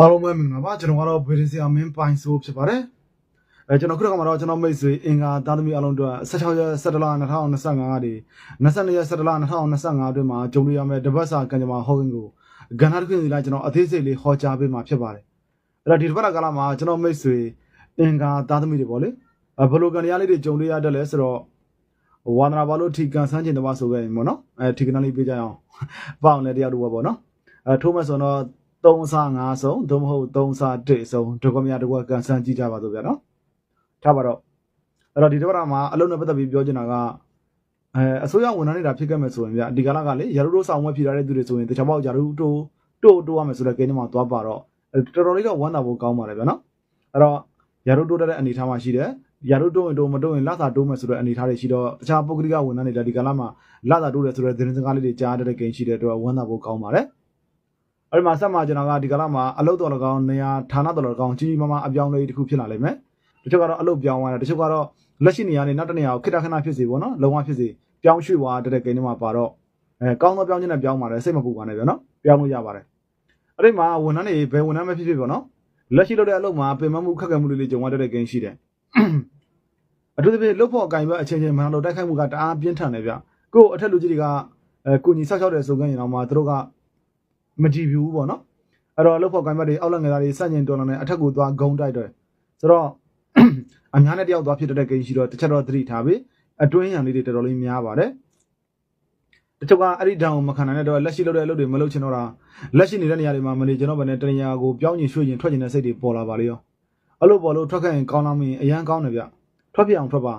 အားလုံးပဲမင်္ဂလာပါကျွန်တော်ကတော့ဗေဒင်ဆရာမင်းပိုင်ဆိုးဖြစ်ပါတယ်အဲကျွန်တော်ခုနကမှတော့ကျွန်တော်မိတ်ဆွေအင်္ဂါသားသမီးအားလုံးတို့16ရက်17လ2025ကနေ22ရက်17လ2025အတွင်းမှာဂျုံရရမယ်တပတ်စာကံကြမ္မာဟောကင်းကိုကဏ္ဍတစ်ခုစီလိုက်ကျွန်တော်အသေးစိတ်လေးဟောကြားပေးမှာဖြစ်ပါတယ်အဲ့တော့ဒီတစ်ပတ်ကာလမှာကျွန်တော်မိတ်ဆွေအင်္ဂါသားသမီးတွေပေါ့လေအဲဘလိုကံရလေးတွေဂျုံရရတက်လဲဆိုတော့ဝါဒနာဘာလို့ထီကန်ဆန်းကျင်တပါဆိုခဲ့ရင်ပေါ့နော်အဲထီကန်လေးပေးကြအောင်ပေါ့နဲ့တရားတို့ပေါ့နော်အဲထိုးမဲ့ဆိုတော့ 3ဆ5ဆုံးသို့မဟုတ်3ဆ1ဆုံးဒုက္ခမရတကွကန်ဆန်းကြည့်ကြပါစို့ဗျာနော်ထားပါတော့အဲ့တော့ဒီတစ်ပတ်မှာအလုံးနဲ့ပတ်သက်ပြီးပြောချင်တာကအဲအစိုးရဝန်ထမ်းနေတာဖြစ်ခဲ့မယ်ဆိုရင်ဗျာဒီကာလကလေရာထူးတို့ဆောင်ဝဲဖြေရတဲ့သူတွေဆိုရင်တခြားပေါက်ရာထူးတိုးတိုးတိုးရမယ်ဆိုတဲ့ကိန်းမှာသွားပါတော့တော်တော်လေးတော့ဝမ်းသာဖို့ကောင်းပါတယ်ဗျာနော်အဲ့တော့ရာထူးတိုးတဲ့အနေအထားမှာရှိတယ်ရာထူးတိုးရင်တိုးမတိုးရင်လစာတိုးမယ်ဆိုတဲ့အနေအထားတွေရှိတော့တခြားပုဂ္ဂလိကဝန်ထမ်းတွေဒီကာလမှာလစာတိုးတယ်ဆိုတဲ့သတင်းစကားလေးတွေကြားတဲ့ကိန်းရှိတဲ့အတွက်ဝမ်းသာဖို့ကောင်းပါတယ် အဲ့ဒီမှာဆက်မှာကျွန်တော်ကဒီကလာမှာအလုပ်တော်လကောင်နေရာဌာနတော်လကောင်ကြီးကြီးမားမားအပြောင်းလဲတစ်ခုဖြစ်လာလိမ့်မယ်တချို့ကတော့အလုပ်ပြောင်းသွားတယ်တချို့ကတော့လက်ရှိနေရာနဲ့နောက်တစ်နေရာကိုခိတခဏဖြစ်စီပေါ့နော်လုံဝဖြစ်စီပြောင်းရွှေ့သွားတဲ့ကိန်းတွေမှာပါတော့အဲကောင်းသောပြောင်းခြင်းနဲ့ပြောင်းပါတယ်စိတ်မပူပါနဲ့ဗျာနော်ပြောင်းလို့ရပါတယ်အဲ့ဒီမှာဝန်ထမ်းတွေဘယ်ဝန်ထမ်းပဲဖြစ်ဖြစ်ပေါ့နော်လက်ရှိလုပ်တဲ့အလုပ်မှာပင်မမှုခက်ခဲမှုတွေလေးကြုံရတဲ့ကိန်းရှိတယ်အထူးသဖြင့်လုပ်ဖို့အကင်ပဲအချင်းချင်းမန်လို့တိုက်ခိုက်မှုကတအားပြင်းထန်တယ်ဗျကို့အထက်လူကြီးတွေကအဲကိုညီဆောက်ရှောက်တဲ့ဆိုကြရင်တော့မှသူတို့က မကြည့်ဘူးပေါ့နော်အဲ့တော့လုပ်ဖို့ကင်ဘတ်တွေအောက်လက်ငယ်သားတွေစန့်ကျင်တော်လာနေအထက်ကိုသွားဂုံတိုက်တယ်ဆိုတော့အများနဲ့တယောက်သွားဖြစ်တဲ့ကိန်းရှိတော့တစ်ချက်တော့သတိထားပြီအတွင်းရံလေးတွေတော်တော်လေးများပါတယ်တချို့ကအဲ့ဒီဒဏ်ကိုမခံနိုင်တဲ့တော့လက်ရှိလုပ်တဲ့အလုပ်တွေမလုပ်ချင်တော့တာလက်ရှိနေတဲ့နေရာတွေမှာမနေကျွန်တော်ဗနဲ့တနေရာကိုပြောင်းရင်ရွှေ့ရင်ထွက်ချင်တဲ့စိတ်တွေပေါ်လာပါလေရောအဲ့လိုပေါ်လို့ထွက်ခဲ့ရင်ကောင်းလာမင်းအရန်ကောင်းတယ်ဗျထွက်ပြအောင်ထွက်ပါ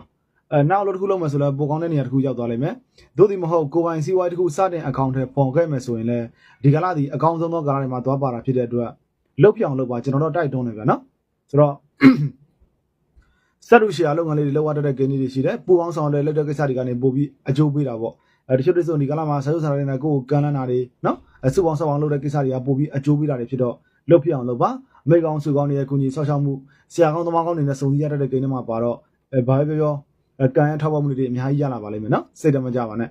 အဲနောက်အလုပ်တစ်ခုလုပ်မယ်ဆိုလည်းပိုကောင်းတဲ့နေရာတစ်ခုရောက်သွားလိမ့်မယ်သို့ဒီမဟုတ်ကိုပိုင်စီးပွားရေးတစ်ခုစတင်အကောင့်ထဲပေါ်ခဲ့မယ်ဆိုရင်လည်းဒီကလာဒီအကောင့်ဆုံးသောကာလတွေမှာသွားပါတာဖြစ်တဲ့အတွက်လုတ်ပြအောင်လုပ်ပါကျွန်တော်တို့တိုက်တွန်းနေဗျာနော်ဆိုတော့စက်လူရှီယာလုပ်ငန်းလေးတွေလောက်ရတဲ့ဂိမ်းတွေရှိတယ်ပူပေါင်းဆောင်တဲ့လက်တဲ့ကိစ္စတွေကနေပို့ပြီးအကျိုးပေးတာပေါ့အဲတချို့တချို့ဒီကလာမှာဆရုပ်စာတွေနဲ့ကိုယ်ကိုကန်လန်းတာတွေနော်အစုပေါင်းဆောက်အောင်လုပ်တဲ့ကိစ္စတွေကပို့ပြီးအကျိုးပေးတာတွေဖြစ်တော့လုတ်ပြအောင်လုပ်ပါအမေကောင်စုကောင်းတွေရဲ့ကုညီဆောက်ရှောက်မှုဆရာကောင်းသမားကောင်းတွေနဲ့စုံစည်းရတဲ့ဂိမ်းတွေမှာပါတော့အဲဘာပဲပြောပြော ကန်ရထောက်ပံ့မှုတွေအများကြီးရလာပါလိမ့်မယ်နော်စိတ်တမကြပါနဲ့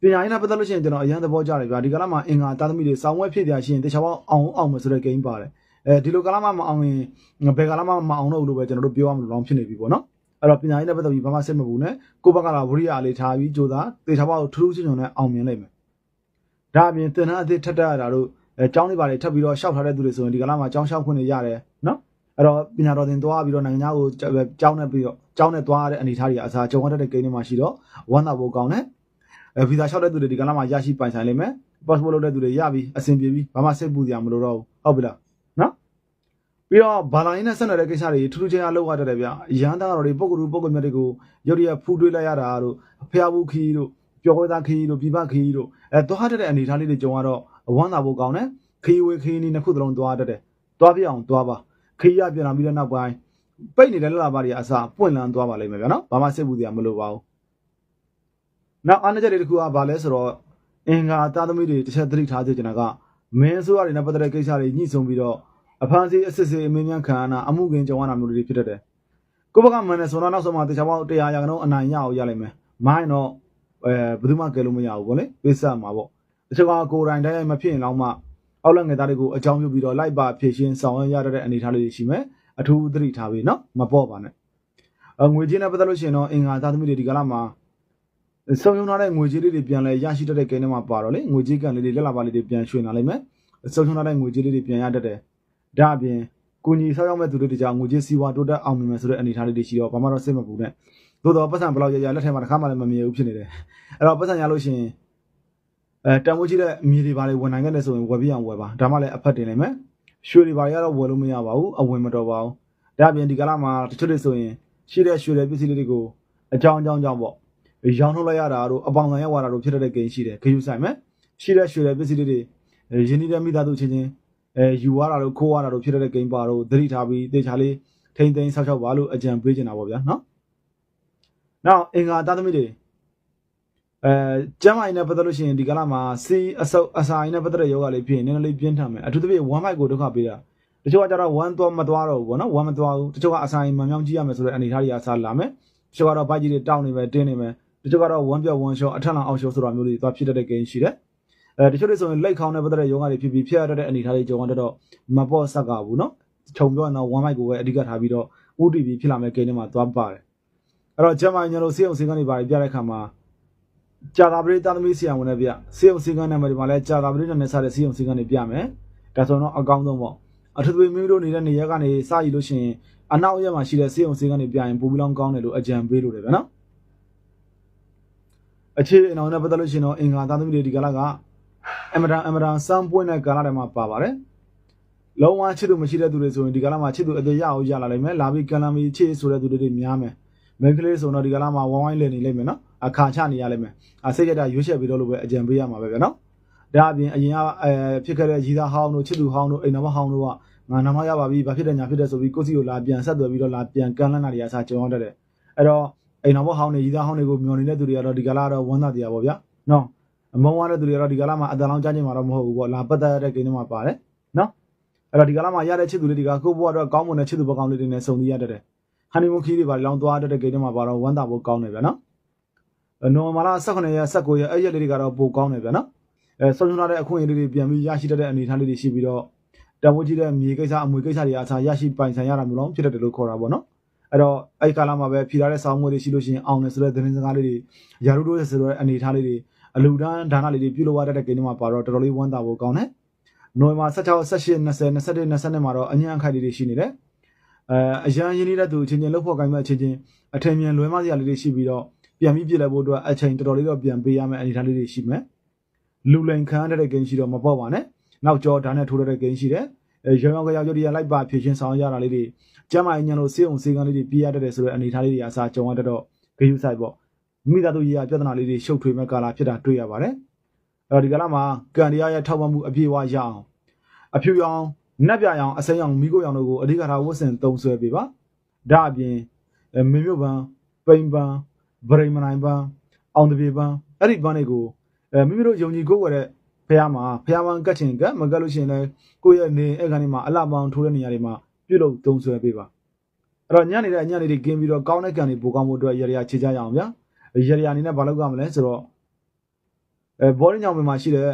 ပညာရေးနဲ့ပတ်သက်လို့ရှိရင်ကျွန်တော်အရန်သဘောကျတယ်ဗျာဒီကလာမှာအင်္ဂါတာသမီတွေစောင်းဝဲဖြစ်ပြရှိရင်တခြားပေါင်းအောင်အောင်မယ်ဆိုတဲ့ဂိမ်းပါတယ်အဲဒီလိုကလာမှမအောင်ရင်ဘယ်ကလာမှမအောင်တော့ဘူးလို့ပဲကျွန်တော်တို့ပြောရမလို့လောင်းဖြစ်နေပြီပေါ့နော်အဲ့တော့ပညာရေးနဲ့ပတ်သက်ပြီးဘာမှစိတ်မပူနဲ့ကိုယ့်ဘက်ကလာဝရိယအလေးထားပြီးကြိုးစားတေချာပေါက်ထူးထူးချွန်ချွန်နဲ့အောင်မြင်လိမ့်မယ်ဒါအပြင်သင်္ဍအသစ်ထက်တက်ရတာတို့အဲကျောင်းလေးပါလေထပ်ပြီးတော့ရှောက်ထားတဲ့သူတွေဆိုရင်ဒီကလာမှာကျောင်းရှောက်ခွင့်တွေရတယ်နော် အဲ့တော့ပညာတော်သင်သွားပြီးတော့နိုင်ငံသားကိုကျောင်းနဲ့ပြီးတော့ကျောင်းနဲ့သွားရတဲ့အနေအထားတွေအစားကြုံရတဲ့ကိန်းတွေမှာရှိတော့ဝမ်းသာဖို့ကောင်းတယ်အဲဗီဇာလျှောက်တဲ့သူတွေဒီကလာမှာရရှိပိုင်ဆိုင်လိမ့်မယ် passport လုပ်တဲ့သူတွေရပြီအဆင်ပြေပြီဘာမှစိတ်ပူစရာမလိုတော့ဘူးဟုတ်ပြီလားနော်ပြီးတော့ဘာသာရေးနဲ့ဆက်နွယ်တဲ့ကိစ္စတွေထူးထူးခြားခြားလောက်ရတတ်တယ်ဗျရန်သားတော်တွေပုဂ္ဂိုလ်ပုဂ္ဂိုလ်မြတ်တွေကိုရုပ်ရည်ဖူးတွေးလိုက်ရတာတို့ဖျားဘူးခီးတို့ပျော်ဝဲသားခီးတို့ပြပခီးတို့အဲသွားတတ်တဲ့အနေအထားလေးတွေကြုံရတော့ဝမ်းသာဖို့ကောင်းတယ်ခီးဝေးခီးနီးနှစ်ခုသလုံးသွားတတ်တယ်သွားပြအောင်သွားပါ ခီးရပြန်လာပြီးတဲ့နောက်ပိုင်းပိတ်နေတဲ့လက်လာပါတွေအစားပွင့်လန်းသွားပါလိမ့်မယ်ဗျနော်ဘာမှစိတ်ပူစရာမလိုပါဘူးနောက်အားနည်းချက်တွေတစ်ခုကဘာလဲဆိုတော့အင်္ဂါသားသမီးတွေတစ်ချက်သတိထားစေချင်တာကမင်းဆိုရတွေနဲ့ပတ်သက်တဲ့ကိစ္စတွေညှိဆုံးပြီးတော့အဖန်စီအစစ်စစ်အမင်းများခံရတာအမှုကင်ကြုံရတာမျိုးတွေဖြစ်တတ်တယ်ကိုဘကမန်နဲ့ဆိုတော့နောက်ဆုံးမှတရားပေါင်း100ရာခိုင်နှုန်းအနိုင်ရအောင်ရလိမ့်မယ်မိုင်းတော့အဲဘယ်သူမှကယ်လို့မရဘူးဗောလေပေးဆက်မှာဗောတချို့ကကိုယ်တိုင်တိုင်းမဖြစ်ရင်တော့မှ အောက်လက်ငယ်သားတွေကိုအကြောင်းပြုပြီးတော့လိုက်ပါဖြည့်ရှင်းဆောင်ရွက်ရတဲ့အနေအထားလေးတွေရှိမယ်အထူးသတိထားပြီးနော်မပေါ့ပါနဲ့အငွေကြေးနဲ့ပတ်သက်လို့ရှိရင်တော့အင်္ဂါသားသမီးတွေဒီကလာမှာဆုံးယုံထားတဲ့ငွေကြေးလေးတွေပြန်လဲရရှိတတ်တဲ့ကိန်းတွေမှာပါတော့လေငွေကြေးကန်လေးတွေလက်လာပါလေးတွေပြန်ရွှေ့လာလိမ့်မယ်ဆုံးယုံထားတဲ့ငွေကြေးလေးတွေပြန်ရတတ်တယ်ဒါအပြင်ကိုညီဆောက်ရောက်မဲ့သူတွေတကြငွေကြေးစီးပွားတိုးတက်အောင်မြင်မယ်ဆိုတဲ့အနေအထားလေးတွေရှိတော့ဘာမှတော့စိတ်မပူနဲ့သို့တော့ပတ်စံဘယ်လောက်ရရလက်ထဲမှာတစ်ခါမှလည်းမမြင်ဘူးဖြစ်နေတယ်အဲ့တော့ပတ်စံရလို့ရှိရင် အဲတန်ဖိုးကြီးတဲ့မြေတွေပါလေဝင်နိုင်ခဲ့တယ်ဆိုရင်ဝယ်ပြအောင်ဝယ်ပါဒါမှလည်းအဖက်တင်နိုင်မယ်ရွှေတွေပါရတော့ဝယ်လို့မရပါဘူးအဝင်မတော်ပါဘူးဒါအပြင်ဒီကလာမှာတချို့တွေဆိုရင်ရှိတဲ့ရွှေတွေပစ္စည်းလေးတွေကိုအကြောင်းအကြောင်းကြောင့်ပေါ့ရောင်းထုတ်လိုက်ရတာတို့အပေါင်ဆိုင်ရောက်လာတာတို့ဖြစ်တဲ့ကိန်းရှိတယ်ခရူးဆိုင်မယ်ရှိတဲ့ရွှေတွေပစ္စည်းလေးတွေရင်းနှီးတဲ့မိသားစုချင်းချင်းအဲယူရတာတို့ခိုးရတာတို့ဖြစ်တဲ့ဂိမ်းပါတို့သတိထားပြီးတေချာလေးထိမ့်သိမ်းဆောက်ရှောက်ပါလို့အကြံပေးချင်တာပေါ့ဗျာနော်။နောက်အင်္ဂါသားသမီးတွေ အဲကျမ်းမာရေးနဲ့ပတ်သက်လို့ရှိရင်ဒီကလာမှာစီအဆုပ်အစာရင်းနဲ့ပတ်သက်တဲ့ယောဂလေးဖြစ်ရင်နည်းနည်းလေးပြင်းထန်မယ်အထူးသဖြင့်1 mic ကိုဒုက္ခပေးတာတချို့ကကြတော့1သွားမသွားတော့ဘူးပေါ့နော်1မသွားဘူးတချို့ကအစာရင်းမှန်မြောင်းကြည့်ရမယ်ဆိုတဲ့အနေထားတွေအစားလာမယ်တချို့ကတော့ဘိုက်ကြီးတွေတောင်းနေမယ်တင်းနေမယ်တချို့ကတော့1ပြော့1 shot အထက်လောက်အောင် shot ဆိုတာမျိုးတွေသွားဖြစ်တတ်တဲ့ game ရှိတယ်အဲတချို့တွေဆိုရင်လက်ခေါင်းနဲ့ပတ်သက်တဲ့ယောဂတွေဖြစ်ပြီးဖြစ်ရတတ်တဲ့အနေထားတွေကြောင့်တော့မပေါ့ဆက်ကဘူးနော်ခြုံပြောရင်တော့1 mic ကိုပဲအဓိကထားပြီးတော့ OTP ဖြစ်လာမဲ့ game တွေမှာသွားပါတယ်အဲ့တော့ကျမ်းမာရေးညလို့စေအောင်စေကနေပါပြတဲ့အခါမှာ ကြာတာပရိသသမီးဆရာဝန်နဲ့ပြစေအောင်စေကန်းနဲ့မှာဒီမှာလဲကြာတာပရိနဲ့စတဲ့စေအောင်စေကန်းတွေပြမယ်ဒါဆိုတော့အကောင်းဆုံးပေါ့အထူးသဖြင့်မိမိတို့နေတဲ့နေရက်ကနေစရည်လို့ရှိရင်အနောက်ရက်မှာရှိတဲ့စေအောင်စေကန်းတွေပြရင်ပိုပြီးလောင်းကောင်းတယ်လို့အကြံပေးလို့တယ်ဗျာနော်အခြေအနေအောင်နဲ့ပတ်သက်လို့ရှိရင်တော့အင်္ဂါသားသမီးတွေဒီကလာကအမဒန်အမဒန်စမ်းပွင့်တဲ့ကာလတွေမှာပါပါတယ်လုံးဝချစ်သူမရှိတဲ့သူတွေဆိုရင်ဒီကလာမှာချစ်သူအသေးရအောင်ရလာလိမ့်မယ်လာပြီးကံလာပြီးချစ်ဆိုတဲ့သူတွေများမယ်မိန်းကလေးဆိုတော့ဒီကလာမှာဝိုင်းဝိုင်းလည်နေလိမ့်မယ်နော် အခါချနေရလိမ့်မယ်အစိတ်ကြတာရွေးချက်ပြီးတော့လို့ပဲအကြံပေးရမှာပဲဗျာနော်ဒါအပြင်အရင်ကအဲဖြစ်ခဲ့တဲ့ရီသားဟောင်းတို့ချစ်သူဟောင်းတို့အိမ်တော်ဟောင်းတို့ကငါနာမရပါပြီဘာဖြစ်တယ်ညာဖြစ်တယ်ဆိုပြီးကိုယ့်စီကိုလာပြန်ဆက်သွယ်ပြီးတော့လာပြန်ကန်လန်းတာတွေအစားကြုံရတတ်တယ်အဲ့တော့အိမ်တော်ဟောင်းတွေရီသားဟောင်းတွေကိုမျောနေတဲ့သူတွေကတော့ဒီကလာတော့ဝမ်းသာတရားပေါ့ဗျာနော်အမုံဝါတဲ့သူတွေကတော့ဒီကလာမှာအတန်လောင်းကြားခြင်းမှာတော့မဟုတ်ဘူးပေါ့လာပတ်သက်တဲ့ကိန်းတွေမှာပါတယ်နော်အဲ့တော့ဒီကလာမှာရတဲ့ချစ်သူလေးတွေကကိုယ့်ဘဝတော့ကောင်းမွန်တဲ့ချစ်သူပကောင်းလေးတွေနဲ့စုံသီးရတတ်တယ်ဟန်နီမွန်ခီးတွေပါလောင်းသွားတတ်တဲ့ကိန်းတွေမှာပါတော့ဝမ်းသာဖို့ကောင်းတယ်ဗျာနော် နော်မာလာ18ရက်19ရက်အဲ့ရက်လေးတွေကတော့ပိုကောင်းတယ်ဗျာနော်အဲဆုံးရှုံးလာတဲ့အခွင့်အရေးလေးတွေပြန်ပြီးရရှိတတ်တဲ့အနေအထားလေးတွေရှိပြီးတော့တန်ဖိုးကြီးတဲ့မြေကိစ္စအမွေကိစ္စတွေအစားရရှိပိုင်ဆိုင်ရတာမျိုးလုံးဖြစ်တတ်တယ်လို့ခေါ်တာပေါ့နော်အဲ့တော့အဲ့ကာလမှာပဲဖြီလာတဲ့ဆောင်းမွေးတွေရှိလို့ရှိရင်အောင်တယ်ဆိုတဲ့သတင်းစကားလေးတွေယာရုတို့ရဲ့ဆိုတဲ့အနေအထားလေးတွေအလူဒန်းဒါနလေးတွေပြုလုပ်ရတတ်တဲ့ကိန်းတွေမှာပါတော့တော်တော်လေးဝမ်းသာဖို့ကောင်းတယ်နိုဝင်ဘာ16 18 20 21 22မှာတော့အညံ့ခိုက်လေးတွေရှိနေတယ်အဲအရန်ရင်းနေတဲ့သူချင်းချင်းလှုပ်ဖို့ကိုင်းမဲ့ချင်းချင်းအထင်မြင်လွဲမစရာလေးတွေရှိပြီးတော့ ပြန်ပြီးပြစ်လိုက်ဖို့အတွက်အချိန်တော်တော်လေးတော့ပြန်ပေးရမယ့်အနေအထားလေးတွေရှိမယ်လူလိန်ခံရတဲ့ဂိမ်းရှိတော့မပေါ့ပါနဲ့နောက်ကျော်ဒါနဲ့ထိုးတဲ့ဂိမ်းရှိတယ်အဲရောင်ရောင်ကြောင်ကြော်ဒီလိုက်ပါဖြည့်ချင်းဆောင်ရတာလေးတွေကျမ်းမာရေးညံလို့စေးအောင်စေးကန်းလေးတွေပြရတတ်တယ်ဆိုတဲ့အနေအထားလေးတွေအစားကြုံရတတ်တော့ဂိမ်းယူဆိုင်ပေါ့မိသားစုရေးရပြဿနာလေးတွေရှုပ်ထွေးမဲ့ကာလဖြစ်တာတွေ့ရပါတယ်အဲ့တော့ဒီကာလမှာကံတရားရဲ့ထောက်ပံ့မှုအပြည့်အဝရအောင်အဖြူရောင်နက်ပြရောင်အစိမ်းရောင်မိခိုးရောင်တို့ကိုအဓိကထားဝတ်ဆင်သုံးဆွဲပေးပါဒါအပြင်မင်းမြို့ပန်းပိန်ပန်း ဗရိမနိုင်ပန်းအောင်တပြေပန်းအဲ့ဒီပန်းတွေကိုအဲမိမိတို့ယုံကြည်ကိုးကွယ်တဲ့ဖះမှာဖះပန်းကတ်ချင်ကတ်မကတ်လို့ရှိရင်လည်းကိုယ့်ရဲ့နေအဲ့ကနေမှာအလှပန်းထိုးတဲ့နေရာတွေမှာပြုတ်လို့သုံးဆွဲပေးပါအဲ့တော့ညနေတဲ့အညနေတွေကင်းပြီးတော့ကောင်းတဲ့ကံတွေပိုကောင်းဖို့အတွက်ရရခြေချရအောင်ဗျာရရအနေနဲ့ဘာလုပ်ကြမလဲဆိုတော့အဲဘောရင်းညောင်ပင်မှာရှိတဲ့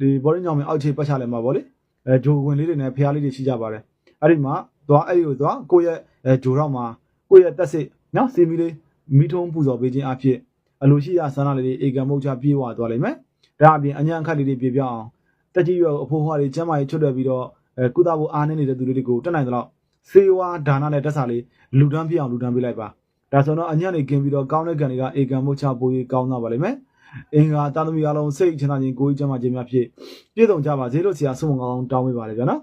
ဒီဘောရင်းညောင်ပင်အောက်ခြေပတ်ချလဲမှာဗောလေအဲဂျိုဝင်လေးတွေနဲ့ဖះလေးတွေရှိကြပါတယ်အဲ့ဒီမှာသွားအဲ့ဒီကိုသွားကိုယ့်ရဲ့အဲဂျိုတော့မှာကိုယ့်ရဲ့တက်စစ်နော်စီမီလေး မိထုံးပူဇော်ပေးခြင်းအဖြစ်အလိုရှိရဆန္ဒလေးတွေအေကံမုတ်ချပြေးဝသွားလိမ့်မယ်ဒါအပြင်အညာခတ်လေးတွေပြေပြောင်းအောင်တက်ကြီးရွယ်အဖိုးဟွားတွေကျမ်းမာရေးချွတ်တယ်ပြီးတော့အဲကုသဖို့အားနေနေတဲ့သူတွေကိုတက်နိုင်သလောက်စေဝါဒါနနဲ့တက်စာလေးလူတန်းပြအောင်လူတန်းပေးလိုက်ပါဒါဆိုတော့အညံ့နေกินပြီးတော့ကောင်းတဲ့ကံတွေကအေကံမုတ်ချပိုးကြီးကောင်းသွားပါလိမ့်မယ်အင်္ဂါတာသမီအလုံးစိတ်ချမ်းသာခြင်းကိုယ်ကြီးကျမ်းမာခြင်းများဖြစ်ပြည့်စုံကြပါစေလို့ဆရာဆုမကောင်းတောင်းပေးပါလေဗျာနော်